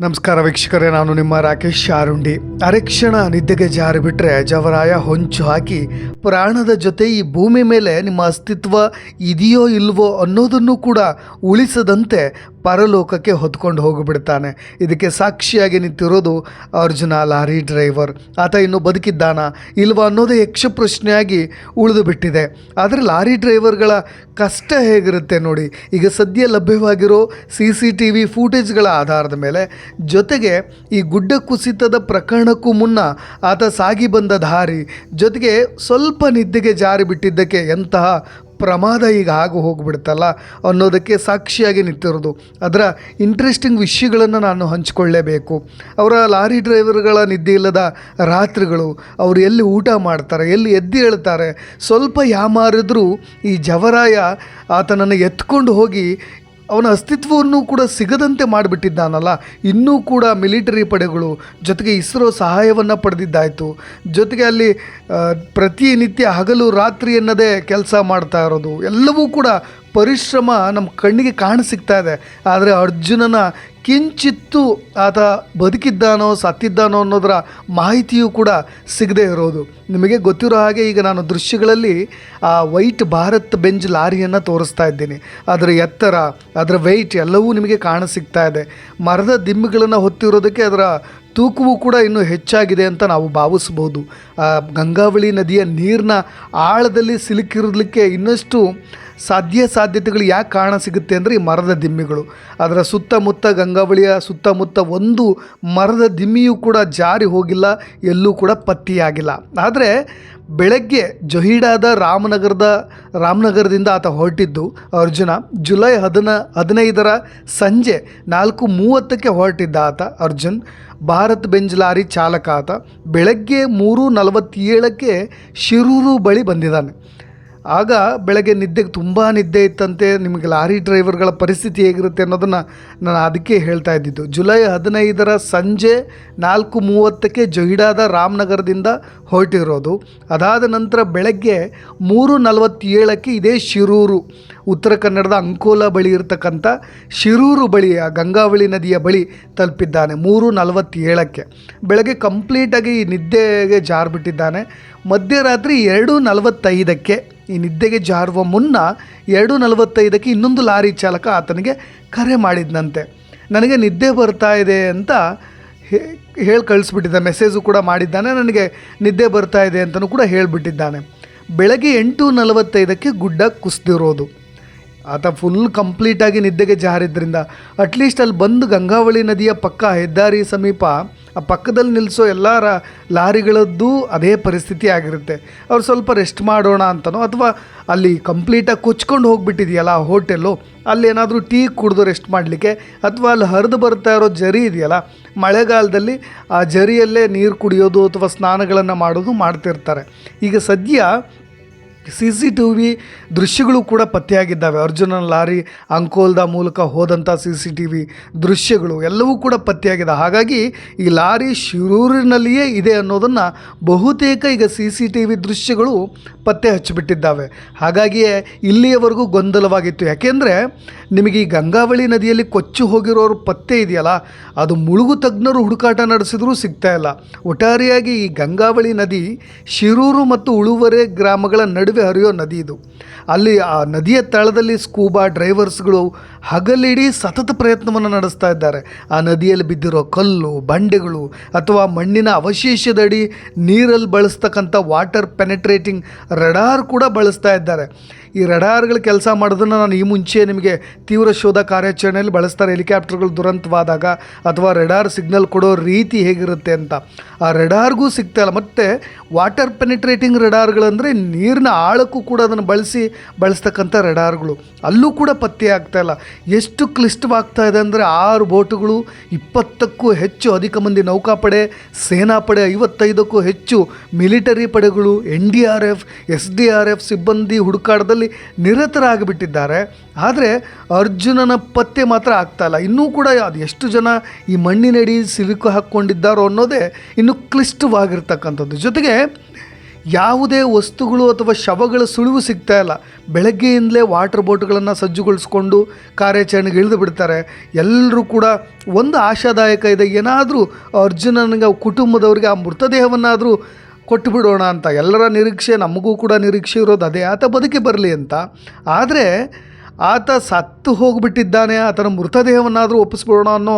ನಮಸ್ಕಾರ ವೀಕ್ಷಕರೇ, ನಾನು ನಿಮ್ಮ ರಾಕೇಶ್ ಶಾರುಂಡಿ ಅರೆಕ್ಷಣ ನಿದ್ದೆಗೆ ಜಾರಿ ಬಿಟ್ಟರೆ ಜವರಾಯ ಹೊಂಚು ಹಾಕಿ, ಪ್ರಾಣದ ಜೊತೆ ಈ ಭೂಮಿ ಮೇಲೆ ನಿಮ್ಮ ಅಸ್ತಿತ್ವ ಇದೆಯೋ ಇಲ್ವೋ ಅನ್ನೋದನ್ನು ಕೂಡ ಉಳಿಸದಂತೆ ಪರಲೋಕಕ್ಕೆ ಹೊತ್ಕೊಂಡು ಹೋಗಿಬಿಡ್ತಾನೆ. ಇದಕ್ಕೆ ಸಾಕ್ಷಿಯಾಗಿ ನಿಂತಿರೋದು ಅರ್ಜುನ, ಲಾರಿ ಡ್ರೈವರ್. ಆತ ಇನ್ನು ಬದುಕಿದ್ದಾನ? ಇಲ್ವಾ ಅನ್ನೋದೇ ಯಕ್ಷಪ್ರಶ್ನೆಯಾಗಿ ಉಳಿದು ಬಿಟ್ಟಿದೆ. ಆದರೆ ಲಾರಿ ಡ್ರೈವರ್ಗಳ ಕಷ್ಟ ಹೇಗಿರುತ್ತೆ ನೋಡಿ. ಈಗ ಸದ್ಯ ಲಭ್ಯವಾಗಿರೋ ಸಿ ಸಿ ಟಿ ವಿ ಫೂಟೇಜ್ಗಳ ಆಧಾರದ ಮೇಲೆ ಜೊತೆಗೆ ಈ ಗುಡ್ಡ ಕುಸಿತದ ಪ್ರಕರಣಕ್ಕೂ ಮುನ್ನ ಆತ ಸಾಗಿ ಬಂದ ದಾರಿ, ಜೊತೆಗೆ ಸ್ವಲ್ಪ ನಿದ್ದೆಗೆ ಜಾರಿ ಬಿಟ್ಟಿದ್ದಕ್ಕೆ ಎಂತಹ ಪ್ರಮಾದ ಈಗ ಆಗು ಹೋಗ್ಬಿಡುತ್ತಲ್ಲ ಅನ್ನೋದಕ್ಕೆ ಸಾಕ್ಷಿಯಾಗಿ ನಿಂತಿರೋದು. ಅದರ ಇಂಟ್ರೆಸ್ಟಿಂಗ್ ವಿಷಯಗಳನ್ನು ನಾನು ಹಂಚಿಕೊಳ್ಳೇಬೇಕು. ಅವರ ಲಾರಿ ಡ್ರೈವರ್ಗಳ ನಿದ್ದೆ ಇಲ್ಲದ ರಾತ್ರಿಗಳು, ಅವರು ಎಲ್ಲಿ ಊಟ ಮಾಡ್ತಾರೆ, ಎಲ್ಲಿ ಎದ್ದು ಹೇಳ್ತಾರೆ ಸ್ವಲ್ಪ ಯಾಮಾರಿದ್ರೂ ಈ ಜವರಾಯ ಆತನನ್ನು ಎತ್ಕೊಂಡು ಹೋಗಿ ಅವನ ಅಸ್ತಿತ್ವವನ್ನು ಕೂಡ ಸಿಗದಂತೆ ಮಾಡಿಬಿಟ್ಟಿದ್ದಾನಲ್ಲ. ಇನ್ನೂ ಕೂಡ ಮಿಲಿಟರಿ ಪಡೆಗಳು ಜೊತೆಗೆ ಇಸ್ರೋ ಸಹಾಯವನ್ನು ಪಡೆದಿದ್ದಾಯಿತು. ಜೊತೆಗೆ ಅಲ್ಲಿ ಪ್ರತಿನಿತ್ಯ ಹಗಲು ರಾತ್ರಿ ಎನ್ನದೇ ಕೆಲಸ ಮಾಡ್ತಾ ಇರೋದು. ಎಲ್ಲವೂ ಕೂಡ ಪರಿಶ್ರಮ ನಮ್ಮ ಕಣ್ಣಿಗೆ ಕಾಣಸಿಗ್ತಾ ಇದೆ. ಆದರೆ ಅರ್ಜುನನ ಕಿಂಚಿತ್ತು ಆತ ಬದುಕಿದ್ದಾನೋ ಸತ್ತಿದ್ದಾನೋ ಅನ್ನೋದರ ಮಾಹಿತಿಯೂ ಕೂಡ ಸಿಗದೇ ಇರೋದು. ನಿಮಗೆ ಗೊತ್ತಿರೋ ಹಾಗೆ ಈಗ ನಾನು ದೃಶ್ಯಗಳಲ್ಲಿ ಆ ವೈಟ್ ಭಾರತ್ ಬೆಂಜ್ ಲಾರಿಯನ್ನು ತೋರಿಸ್ತಾ ಇದ್ದೀನಿ. ಅದರ ಎತ್ತರ, ಅದರ ವೆಯ್ಟ್ ಎಲ್ಲವೂ ನಿಮಗೆ ಕಾಣಸಿಗ್ತಾ ಇದೆ. ಮರದ ದಿಮ್ಮಿಗಳನ್ನು ಹೊತ್ತಿರೋದಕ್ಕೆ ಅದರ ತೂಕವು ಕೂಡ ಇನ್ನೂ ಹೆಚ್ಚಾಗಿದೆ ಅಂತ ನಾವು ಭಾವಿಸ್ಬೋದು ಗಂಗಾವಳಿ ನದಿಯ ನೀರಿನ ಆಳದಲ್ಲಿ ಸಿಲುಕಿರಲಿಕ್ಕೆ ಇನ್ನಷ್ಟು ಸಾಧ್ಯ ಸಾಧ್ಯತೆಗಳು ಯಾಕೆ ಕಾರಣ ಸಿಗುತ್ತೆ ಅಂದರೆ ಈ ಮರದ ದಿಮ್ಮಿಗಳು. ಅದರ ಸುತ್ತಮುತ್ತ ಗಂಗಾವಳಿಯ ಸುತ್ತಮುತ್ತ ಒಂದು ಮರದ ದಿಮ್ಮಿಯೂ ಕೂಡ ಜಾರಿ ಹೋಗಿಲ್ಲ, ಎಲ್ಲೂ ಕೂಡ ಪತ್ತೆಯಾಗಿಲ್ಲ. ಆದರೆ ಬೆಳಗ್ಗೆ ಜೊಹಿಡಾದ ರಾಮನಗರದ, ರಾಮನಗರದಿಂದ ಆತ ಹೊರಟಿದ್ದು ಅರ್ಜುನ. ಜುಲೈ ಹದಿನ, ಹದಿನೈದರ ಸಂಜೆ ನಾಲ್ಕು ಮೂವತ್ತಕ್ಕೆ ಹೊರಟಿದ್ದ ಆತ ಅರ್ಜುನ್. ಭಾರತ್ ಬೆಂಜ್ ಲಾರಿ ಚಾಲಕ ಆತ. ಬೆಳಗ್ಗೆ ಮೂರು ನಲವತ್ತೇಳಕ್ಕೆ ಶಿರೂರು ಬಳಿ ಬಂದಿದ್ದಾನೆ. ಆಗ ಬೆಳಗ್ಗೆ ನಿದ್ದೆಗೆ ತುಂಬ ನಿದ್ದೆ ಇತ್ತಂತೆ, ನಿಮಗೆ ಲಾರಿ ಡ್ರೈವರ್ಗಳ ಪರಿಸ್ಥಿತಿ ಹೇಗಿರುತ್ತೆ ಅನ್ನೋದನ್ನು ನಾನು ಅದಕ್ಕೆ ಹೇಳ್ತಾ ಇದ್ದಿದ್ದು. ಜುಲೈ ಹದಿನೈದರ ಸಂಜೆ ನಾಲ್ಕು ಮೂವತ್ತಕ್ಕೆ ಜೊಯಿಡಾದ ರಾಮನಗರದಿಂದ ಹೊರಟಿರೋದು. ಅದಾದ ನಂತರ ಬೆಳಗ್ಗೆ ಮೂರು ನಲವತ್ತೇಳಕ್ಕೆ ಇದೇ ಶಿರೂರು, ಉತ್ತರ ಕನ್ನಡದ ಅಂಕೋಲ ಬಳಿ ಇರತಕ್ಕಂಥ ಶಿರೂರು ಬಳಿ ಆ ಗಂಗಾವಳಿ ನದಿಯ ಬಳಿ ತಲುಪಿದ್ದಾನೆ ಮೂರು ನಲವತ್ತೇಳಕ್ಕೆ. ಬೆಳಗ್ಗೆ ಕಂಪ್ಲೀಟಾಗಿ ಈ ನಿದ್ದೆಗೆ ಜಾರ್ಬಿಟ್ಟಿದ್ದಾನೆ. ಮಧ್ಯರಾತ್ರಿ ಎರಡು ನಲವತ್ತೈದಕ್ಕೆ ಈ ನಿದ್ದೆಗೆ ಜಾರುವ ಮುನ್ನ ಎರಡು ನಲವತ್ತೈದಕ್ಕೆ ಇನ್ನೊಂದು ಲಾರಿ ಚಾಲಕ ಆತನಿಗೆ ಕರೆ ಮಾಡಿದ್ನಂತೆ. ನನಗೆ ನಿದ್ದೆ ಬರ್ತಾ ಇದೆ ಅಂತ ಹೇಳಿ ಕಳಿಸ್ಬಿಟ್ಟಿದ್ದ, ಮೆಸೇಜು ಕೂಡ ಮಾಡಿದ್ದಾನೆ, ನನಗೆ ನಿದ್ದೆ ಬರ್ತಾ ಇದೆ ಅಂತಲೂ ಕೂಡ ಹೇಳಿಬಿಟ್ಟಿದ್ದಾನೆ. ಬೆಳಗ್ಗೆ ಎಂಟು ನಲವತ್ತೈದಕ್ಕೆ ಗುಡ್ಡ ಕುಸಿದಿರೋದು. ಆತ ಫುಲ್ ಕಂಪ್ಲೀಟಾಗಿ ನಿದ್ದೆಗೆ ಜಾರಿದ್ರಿಂದ, ಅಟ್ಲೀಸ್ಟ್ ಅಲ್ಲಿ ಬಂದು ಗಂಗಾವಳಿ ನದಿಯ ಪಕ್ಕ ಹೆದ್ದಾರಿ ಸಮೀಪ ಆ ಪಕ್ಕದಲ್ಲಿ ನಿಲ್ಲಿಸೋ ಎಲ್ಲ ಲಾರಿಗಳದ್ದು ಅದೇ ಪರಿಸ್ಥಿತಿ ಆಗಿರುತ್ತೆ. ಅವ್ರು ಸ್ವಲ್ಪ ರೆಸ್ಟ್ ಮಾಡೋಣ ಅಂತನೋ, ಅಥವಾ ಅಲ್ಲಿ ಕಂಪ್ಲೀಟಾಗಿ ಕೊಚ್ಕೊಂಡು ಹೋಗಿಬಿಟ್ಟಿದೆಯಲ್ಲ ಆ ಹೋಟೆಲ್ಲು ಅಲ್ಲಿ ಏನಾದರೂ ಟೀ ಕುಡಿದು ರೆಸ್ಟ್ ಮಾಡಲಿಕ್ಕೆ, ಅಥವಾ ಅಲ್ಲಿ ಹರಿದು ಬರ್ತಾ ಇರೋ ಜರಿ ಇದೆಯಲ್ಲ, ಮಳೆಗಾಲದಲ್ಲಿ ಆ ಜರಿಯಲ್ಲೇ ನೀರು ಕುಡಿಯೋದು ಅಥವಾ ಸ್ನಾನಗಳನ್ನು ಮಾಡೋದು ಮಾಡ್ತಿರ್ತಾರೆ. ಈಗ ಸದ್ಯ ಸಿ ಸಿ ಟಿ ವಿ ದೃಶ್ಯಗಳು ಕೂಡ ಪತ್ತೆಯಾಗಿದ್ದಾವೆ. ಅರ್ಜುನನ ಲಾರಿ ಅಂಕೋಲ್ದ ಮೂಲಕ ಹೋದಂಥ ಸಿ ಸಿ ಟಿ ವಿ ದೃಶ್ಯಗಳು ಎಲ್ಲವೂ ಕೂಡ ಪತ್ತೆಯಾಗಿದೆ. ಹಾಗಾಗಿ ಈ ಲಾರಿ ಶಿರೂರಿನಲ್ಲಿಯೇ ಇದೆ ಅನ್ನೋದನ್ನು ಬಹುತೇಕ ಈಗ ಸಿ ಸಿ ಟಿ ವಿ ದೃಶ್ಯಗಳು ಪತ್ತೆ ಹಚ್ಚಿಬಿಟ್ಟಿದ್ದಾವೆ. ಹಾಗಾಗಿಯೇ ಇಲ್ಲಿಯವರೆಗೂ ಗೊಂದಲವಾಗಿತ್ತು. ಯಾಕೆಂದರೆ ನಿಮಗೆ ಈ ಗಂಗಾವಳಿ ನದಿಯಲ್ಲಿ ಕೊಚ್ಚಿ ಹೋಗಿರೋರು ಪತ್ತೆ ಇದೆಯಲ್ಲ, ಅದು ಮುಳುಗು ತಜ್ಞರು ಹುಡುಕಾಟ ನಡೆಸಿದರೂ ಸಿಗ್ತಾ ಇಲ್ಲ. ಒಟ್ಟಾರೆಯಾಗಿ ಈ ಗಂಗಾವಳಿ ನದಿ ಶಿರೂರು ಮತ್ತು ಉಳುವರೆ ಗ್ರಾಮಗಳ ನಡುವೆ ಹರಿಯೋ ನದಿ ಇದು. ಅಲ್ಲಿ ಆ ನದಿಯ ತಳದಲ್ಲಿ ಸ್ಕೂಬಾ ಡ್ರೈವರ್ಸ್ಗಳು ಹಗಲಿಡೀ ಸತತ ಪ್ರಯತ್ನವನ್ನು ನಡೆಸ್ತಾ ಇದ್ದಾರೆ. ಆ ನದಿಯಲ್ಲಿ ಬಿದ್ದಿರೋ ಕಲ್ಲು, ಬಂಡೆಗಳು ಅಥವಾ ಮಣ್ಣಿನ ಅವಶೇಷದಡಿ ನೀರಲ್ಲಿ ಬಳಸ್ತಕ್ಕಂಥ ವಾಟರ್ ಪೆನೆಟ್ರೇಟಿಂಗ್ ರಡಾರ್ ಕೂಡ ಬಳಸ್ತಾ ಇದ್ದಾರೆ. ಈ ರಡಾರ್ಗಳು ಕೆಲಸ ಮಾಡೋದನ್ನು ನಾನು ಈ ಮುಂಚೆ ನಿಮಗೆ ತೀವ್ರ ಶೋಧ ಕಾರ್ಯಾಚರಣೆಯಲ್ಲಿ ಬಳಸ್ತಾರೆ. ಹೆಲಿಕಾಪ್ಟರ್ಗಳು ದುರಂತವಾದಾಗ ಅಥವಾ ರೆಡಾರ್ ಸಿಗ್ನಲ್ ಕೊಡೋ ರೀತಿ ಹೇಗಿರುತ್ತೆ ಅಂತ. ಆ ರೆಡಾರ್ಗೂ ಸಿಗ್ತಾ ಇಲ್ಲ. ಮತ್ತು ವಾಟರ್ ಪೆನಿಟ್ರೇಟಿಂಗ್ ರೆಡಾರ್ಗಳಂದರೆ ನೀರಿನ ಆಳಕ್ಕೂ ಕೂಡ ಅದನ್ನು ಬಳಸಿ ಬಳಸ್ತಕ್ಕಂಥ ರೆಡಾರ್ಗಳು. ಅಲ್ಲೂ ಕೂಡ ಪತ್ತೆ ಆಗ್ತಾ ಇಲ್ಲ. ಎಷ್ಟು ಕ್ಲಿಷ್ಟವಾಗ್ತಾ ಇದೆ ಅಂದರೆ ಆರು ಬೋಟುಗಳು ಇಪ್ಪತ್ತಕ್ಕೂ ಹೆಚ್ಚು ಅಧಿಕ ಮಂದಿ ನೌಕಾಪಡೆ, ಸೇನಾಪಡೆ, ಐವತ್ತೈದಕ್ಕೂ ಹೆಚ್ಚು ಮಿಲಿಟರಿ ಪಡೆಗಳು, N D R F, S D R F, ಸಿಬ್ಬಂದಿ ಹುಡುಕಾಟದಲ್ಲಿ ನಿರತರಾಗಿಬಿಟ್ಟಿದ್ದಾರೆ. ಆದರೆ ಅರ್ಜುನನ ಪತ್ತೆ ಮಾತ್ರ ಆಗ್ತಾ ಇಲ್ಲ. ಇನ್ನೂ ಕೂಡ ಅದು ಎಷ್ಟು ಜನ ಈ ಮಣ್ಣಿನಡಿ ಸಿಲುಕು ಹಾಕ್ಕೊಂಡಿದ್ದಾರೋ ಅನ್ನೋದೇ ಇನ್ನು ಕ್ಲಿಷ್ಟವಾಗಿರ್ತಕ್ಕಂಥದ್ದು. ಜೊತೆಗೆ ಯಾವುದೇ ವಸ್ತುಗಳು ಅಥವಾ ಶವಗಳ ಸುಳಿವು ಸಿಗ್ತಾ ಇಲ್ಲ. ಬೆಳಗ್ಗೆಯಿಂದಲೇ ವಾಟರ್ ಬೋಟ್ಗಳನ್ನು ಸಜ್ಜುಗೊಳಿಸ್ಕೊಂಡು ಕಾರ್ಯಾಚರಣೆಗೆ ಇಳಿದು ಬಿಡ್ತಾರೆ. ಎಲ್ಲರೂ ಕೂಡ ಒಂದು ಆಶಾದಾಯಕ ಇದೆ, ಏನಾದರೂ ಅರ್ಜುನನಿಗೆ, ಕುಟುಂಬದವರಿಗೆ ಆ ಮೃತದೇಹವನ್ನಾದರೂ ಕೊಟ್ಟು ಬಿಡೋಣ ಅಂತ. ಎಲ್ಲರ ನಿರೀಕ್ಷೆ, ನಮಗೂ ಕೂಡ ನಿರೀಕ್ಷೆ ಇರೋದು ಅದೇ. ಆತ ಬದುಕಿ ಬರಲಿ ಅಂತ. ಆದರೆ ಆತ ಸತ್ತು ಹೋಗಿಬಿಟ್ಟಿದ್ದಾನೆ, ಆತನ ಮೃತದೇಹವನ್ನಾದರೂ ಒಪ್ಪಿಸ್ಬಿಡೋಣ ಅನ್ನೋ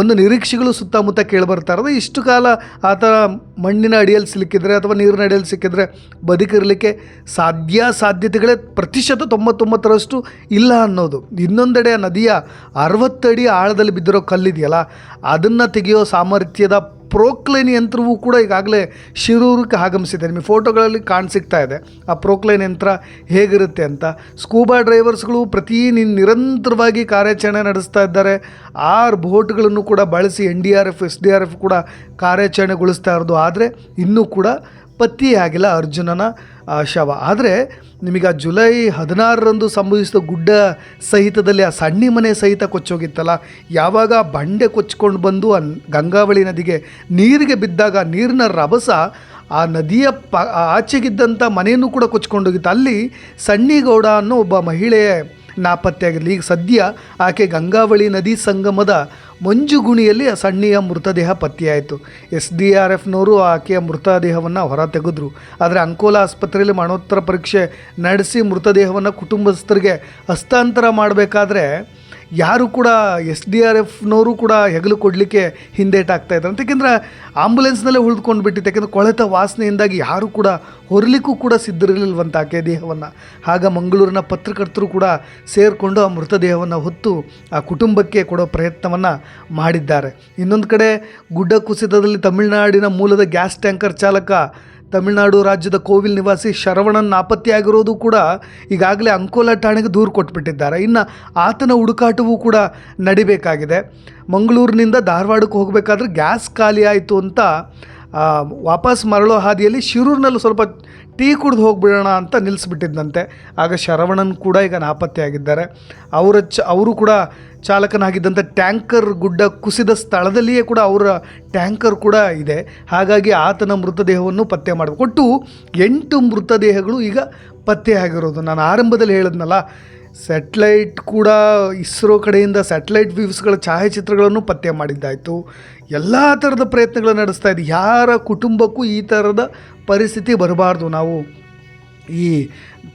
ಒಂದು ನಿರೀಕ್ಷೆಗಳು ಸುತ್ತಮುತ್ತ ಕೇಳಿಬರ್ತಾ ಇರೋದು. ಇಷ್ಟು ಕಾಲ ಆತ ಮಣ್ಣಿನ ಅಡಿಯಲ್ಲಿ ಸಿಲುಕಿದ್ರೆ ಅಥವಾ ನೀರಿನ ಅಡಿಯಲ್ಲಿ ಸಿಕ್ಕಿದ್ರೆ ಬದುಕಿರಲಿಕ್ಕೆ ಸಾಧ್ಯ ಸಾಧ್ಯತೆಗಳೇ ಪ್ರತಿಶತ ತೊಂಬತ್ತೊಂಬತ್ತರಷ್ಟು ಇಲ್ಲ ಅನ್ನೋದು. ಇನ್ನೊಂದೆಡೆ ನದಿಯ ಅರವತ್ತಡಿ ಆಳದಲ್ಲಿ ಬಿದ್ದಿರೋ ಕಲ್ಲಿದೆಯಲ್ಲ, ಅದನ್ನು ತೆಗೆಯೋ ಸಾಮರ್ಥ್ಯದ ಪ್ರೋಕ್ಲೈನ್ ಯಂತ್ರವೂ ಕೂಡ ಈಗಾಗಲೇ ಶಿರೂರಕ್ಕೆ ಆಗಮಿಸಿದೆ. ನಿಮಗೆ ಫೋಟೋಗಳಲ್ಲಿ ಕಾಣಸಿಗ್ತಾ ಇದೆ. ಆ ಪ್ರೋಕ್ಲೈನ್ ಯಂತ್ರ ಹೇಗಿರುತ್ತೆ ಅಂತ. ಸ್ಕೂಬಾ ಡ್ರೈವರ್ಸ್ಗಳು ಪ್ರತಿ ನಿರಂತರವಾಗಿ ಕಾರ್ಯಾಚರಣೆ ನಡೆಸ್ತಾ ಇದ್ದಾರೆ. ಆರು ಬೋಟ್ಗಳನ್ನು ಕೂಡ ಬಳಸಿ N D R F, S D R F ಕೂಡ ಕಾರ್ಯಾಚರಣೆಗೊಳಿಸ್ತಾ ಇರೋದು. ಆದರೆ ಇನ್ನೂ ಕೂಡ ಪತ್ತೆಯಾಗಿಲ್ಲ ಅರ್ಜುನನ ಶವ. ಆದರೆ ನಿಮಗೆ ಆ ಜುಲೈ ಹದಿನಾರರಂದು ಸಂಭವಿಸಿದ ಗುಡ್ಡ ಸಹಿತದಲ್ಲಿ, ಆ ಸಣ್ಣ ಮನೆ ಸಹಿತ ಕೊಚ್ಚೋಗಿತ್ತಲ್ಲ? ಯಾವಾಗ ಬಂಡೆ ಕೊಚ್ಕೊಂಡು ಬಂದು ಆ ಗಂಗಾವಳಿ ನದಿಗೆ ನೀರಿಗೆ ಬಿದ್ದಾಗ ನೀರಿನ ರಭಸ ಆ ನದಿಯ ಪ ಆಚೆಗಿದ್ದಂಥ ಮನೆಯನ್ನು ಕೂಡ ಕೊಚ್ಕೊಂಡೋಗಿತ್ತು. ಅಲ್ಲಿ ಸಣ್ಣಿಗೌಡ ಅನ್ನೋ ಒಬ್ಬ ಮಹಿಳೆ ನಾಪತ್ತೆಯಾಗಿರಲಿ. ಈಗ ಸದ್ಯ ಆಕೆ ಗಂಗಾವಳಿ ನದಿ ಸಂಗಮದ ಮಂಜುಗುಣಿಯಲ್ಲಿ ಆ ಸಣ್ಣಿಯ ಮೃತದೇಹ ಪತ್ತೆಯಾಯಿತು. ಎಸ್ ಡಿ ಆರ್ ಎಫ್ನವರು ಆಕೆಯ ಮೃತದೇಹವನ್ನು ಹೊರ ತೆಗೆದ್ರು ಆದರೆ ಅಂಕೋಲಾ ಆಸ್ಪತ್ರೆಯಲ್ಲಿ ಮರಣೋತ್ತರ ಪರೀಕ್ಷೆ ನಡೆಸಿ ಮೃತದೇಹವನ್ನು ಕುಟುಂಬಸ್ಥರಿಗೆ ಹಸ್ತಾಂತರ ಮಾಡಬೇಕಾದ್ರೆ ಯಾರು ಕೂಡ ಎಸ್ ಡಿ ಆರ್ ಎಫ್ನವರು ಕೂಡ ಹೆಗಲು ಕೊಡಲಿಕ್ಕೆ ಹಿಂದೇಟಾಗ್ತಾ ಇದ್ದಾರೆ. ಯಾಕೆಂದರೆ ಆಂಬುಲೆನ್ಸ್ನಲ್ಲೇ ಉಳಿದುಕೊಂಡು ಬಿಟ್ಟಿತ್ತು ಯಾಕೆಂದರೆ ಕೊಳೆತ ವಾಸನೆಯಿಂದಾಗಿ ಯಾರು ಕೂಡ ಹೊರಲಿಕ್ಕೂ ಕೂಡ ಸಿದ್ಧರಿರಲಿಲ್ವಂತ ಆಕೆ ದೇಹವನ್ನು. ಆಗ ಮಂಗಳೂರಿನ ಪತ್ರಕರ್ತರು ಕೂಡ ಸೇರಿಕೊಂಡು ಆ ಮೃತದೇಹವನ್ನು ಹೊತ್ತು ಆ ಕುಟುಂಬಕ್ಕೆ ಕೊಡೋ ಪ್ರಯತ್ನವನ್ನು ಮಾಡಿದ್ದಾರೆ. ಇನ್ನೊಂದು ಕಡೆ ಗುಡ್ಡ ಕುಸಿತದಲ್ಲಿ ತಮಿಳುನಾಡಿನ ಮೂಲದ ಗ್ಯಾಸ್ ಟ್ಯಾಂಕರ್ ಚಾಲಕ ತಮಿಳುನಾಡು ರಾಜ್ಯದ ಕೋವಿಲ್ ನಿವಾಸಿ ಶರವಣನ್ ನಾಪತ್ತೆಯಾಗಿರೋದು ಕೂಡ ಈಗಾಗಲೇ ಅಂಕೋಲಾ ಠಾಣೆಗೆ ದೂರು ಕೊಟ್ಬಿಟ್ಟಿದ್ದಾರೆ. ಇನ್ನು ಆತನ ಹುಡುಕಾಟವೂ ಕೂಡ ನಡಿಬೇಕಾಗಿದೆ. ಮಂಗಳೂರಿನಿಂದ ಧಾರವಾಡಕ್ಕೆ ಹೋಗಬೇಕಾದ್ರೆ ಗ್ಯಾಸ್ ಖಾಲಿ ಆಯಿತು ಅಂತ ವಾಪಸ್ ಮರಳೋ ಹಾದಿಯಲ್ಲಿ ಶಿರೂರಿನಲ್ಲಿ ಸ್ವಲ್ಪ ಟೀ ಕುಡಿದು ಹೋಗಿಬಿಡೋಣ ಅಂತ ನಿಲ್ಲಿಸ್ಬಿಟ್ಟಿದ್ದಂತೆ ಆಗ ಶರವಣನ್ ಕೂಡ ಈಗ ನಾಪತ್ತೆಯಾಗಿದ್ದಾರೆ. ಅವರ ಚ, ಅವರು ಕೂಡ ಚಾಲಕನಾಗಿದ್ದಂಥ ಟ್ಯಾಂಕರ್ ಗುಡ್ಡ ಕುಸಿದ ಸ್ಥಳದಲ್ಲಿಯೇ ಕೂಡ ಅವರ ಟ್ಯಾಂಕರ್ ಕೂಡ ಇದೆ. ಹಾಗಾಗಿ ಆತನ ಮೃತದೇಹವನ್ನು ಪತ್ತೆ ಮಾಡಬೇಕು. ಒಟ್ಟು ಎಂಟು ಮೃತದೇಹಗಳು ಈಗ ಪತ್ತೆಯಾಗಿರೋದು. ನಾನು ಆರಂಭದಲ್ಲಿ ಹೇಳಿದ್ನಲ್ಲ ಸ್ಯಾಟ್ಲೈಟ್ ಕೂಡ ಇಸ್ರೋ ಕಡೆಯಿಂದ ಸ್ಯಾಟಲೈಟ್ ವ್ಯೂಸ್ಗಳ ಛಾಯಾಚಿತ್ರಗಳನ್ನು ಪತ್ತೆ ಮಾಡಿದ್ದಾಯಿತು. ಎಲ್ಲ ಥರದ ಪ್ರಯತ್ನಗಳು ನಡೆಸ್ತಾ ಇದೆ. ಯಾರ ಕುಟುಂಬಕ್ಕೂ ಈ ಥರದ ಪರಿಸ್ಥಿತಿ ಬರಬಾರ್ದು. ನಾವು ಈ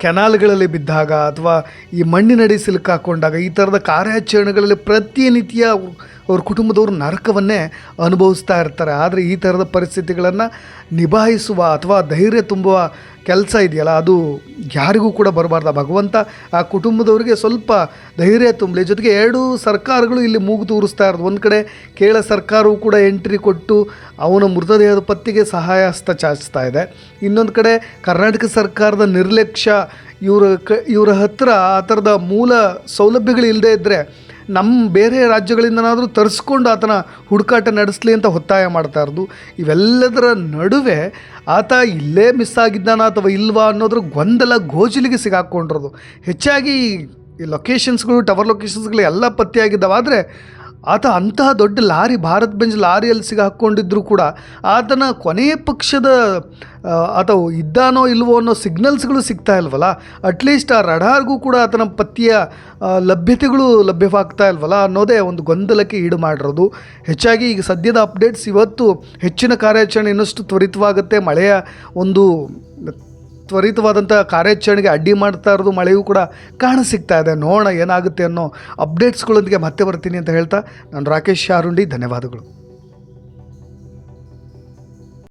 ಕೆನಾಲ್ಗಳಲ್ಲಿ ಬಿದ್ದಾಗ ಅಥವಾ ಈ ಮಣ್ಣಿನಡಿ ಸಿಲುಕಾಕೊಂಡಾಗ ಈ ಥರದ ಕಾರ್ಯಾಚರಣೆಗಳಲ್ಲಿ ಪ್ರತಿನಿತ್ಯ ಅವ್ರು- ಕುಟುಂಬದವರು ನರಕವನ್ನೇ ಅನುಭವಿಸ್ತಾ ಇರ್ತಾರೆ. ಆದರೆ ಈ ಥರದ ಪರಿಸ್ಥಿತಿಗಳನ್ನು ನಿಭಾಯಿಸುವ ಅಥವಾ ಧೈರ್ಯ ತುಂಬುವ ಕೆಲಸ ಇದೆಯಲ್ಲ, ಅದು ಯಾರಿಗೂ ಕೂಡ ಬರಬಾರ್ದು. ಭಗವಂತ ಆ ಕುಟುಂಬದವರಿಗೆ ಸ್ವಲ್ಪ ಧೈರ್ಯ ತುಂಬಲಿ. ಜೊತೆಗೆ ಎರಡು ಸರ್ಕಾರಗಳು ಇಲ್ಲಿ ಮೂಗು ತೂರಿಸ್ತಾ ಇರೋದು. ಒಂದು ಕಡೆ ಕೇರಳ ಸರ್ಕಾರವು ಕೂಡ ಎಂಟ್ರಿ ಕೊಟ್ಟು ಅವನ ಮೃತದೇಹದ ಪತ್ತಿಗೆ ಸಹಾಯ ಹಸ್ತ ಚಾಚಿಸ್ತಾ ಇದೆ. ಇನ್ನೊಂದು ಕಡೆ ಕರ್ನಾಟಕ ಸರ್ಕಾರದ ನಿರ್ಲಕ್ಷ್ಯ, ಇವರ ಕ, ಇವರ ಹತ್ರ ಆ ಥರದ ಮೂಲ ಸೌಲಭ್ಯಗಳು ಇಲ್ಲದೇ ಇದ್ದರೆ ನಮ್ಮ ಬೇರೆ ರಾಜ್ಯಗಳಿಂದನಾದರೂ ತರಿಸ್ಕೊಂಡು ಆತನ ಹುಡುಕಾಟ ನಡೆಸಲಿ ಅಂತ ಒತ್ತಾಯ ಮಾಡ್ತಾ ಇರೋದು. ಇವೆಲ್ಲದರ ನಡುವೆ ಆತ ಇಲ್ಲೇ ಮಿಸ್ ಆಗಿದ್ದಾನ ಅಥವಾ ಇಲ್ವಾ ಅನ್ನೋದ್ರ ಗೊಂದಲ ಗೋಜಲಿಗೆ ಸಿಗಾಕೊಂಡಿರೋದು. ಹೆಚ್ಚಾಗಿ ಈ ಲೊಕೇಶನ್ಸ್ಗಳು ಟವರ್ ಲೊಕೇಶನ್ಸ್ಗಳು ಎಲ್ಲ ಪತ್ತೆಯಾಗಿದ್ದಾವೆ. ಆದರೆ ಆತ ಅಂತಹ ದೊಡ್ಡ ಲಾರಿ, ಭಾರತ್ ಬೆಂಜ್ ಲಾರಿಯಲ್ಲಿ ಸಿಗ ಹಾಕ್ಕೊಂಡಿದ್ರು ಕೂಡ ಆತನ ಕೊನೆಯ ಪಕ್ಷದ ಅಥವಾ ಆತ ಇದ್ದಾನೋ ಇಲ್ವೋ ಅನ್ನೋ ಸಿಗ್ನಲ್ಸ್ಗಳು ಸಿಗ್ತಾ ಇಲ್ವಲ್ಲ? ಅಟ್ಲೀಸ್ಟ್ ಆ ರಡಾರ್ಗೂ ಕೂಡ ಆತನ ಪತಿಯ ಲಭ್ಯತೆಗಳು ಲಭ್ಯವಾಗ್ತಾ ಇಲ್ವಲ್ಲ ಅನ್ನೋದೇ ಒಂದು ಗೊಂದಲಕ್ಕೆ ಈಡು ಮಾಡಿರೋದು. ಹೆಚ್ಚಾಗಿ ಈಗ ಸದ್ಯದ ಅಪ್ಡೇಟ್ಸ್ ಇವತ್ತು ಹೆಚ್ಚಿನ ಕಾರ್ಯಾಚರಣೆ ಇನ್ನಷ್ಟು ತ್ವರಿತವಾಗುತ್ತೆ. ಮಳೆಯ ಒಂದು ತ್ವರಿತವಾದಂಥ ಕಾರ್ಯಾಚರಣೆಗೆ ಅಡ್ಡಿ ಮಾಡ್ತಾ ಇರೋದು ಮಳೆಯೂ ಕೂಡ ಕಾಣ ಸಿಗ್ತಾ ಇದೆ. ನೋಡೋಣ ಏನಾಗುತ್ತೆ ಅನ್ನೋ ಅಪ್ಡೇಟ್ಸ್ಗಳೊಂದಿಗೆ ಮತ್ತೆ ಬರ್ತೀನಿ ಅಂತ ಹೇಳ್ತಾ, ನಾನು ರಾಕೇಶ್ ಶಾರುಂಡಿ ಧನ್ಯವಾದಗಳು.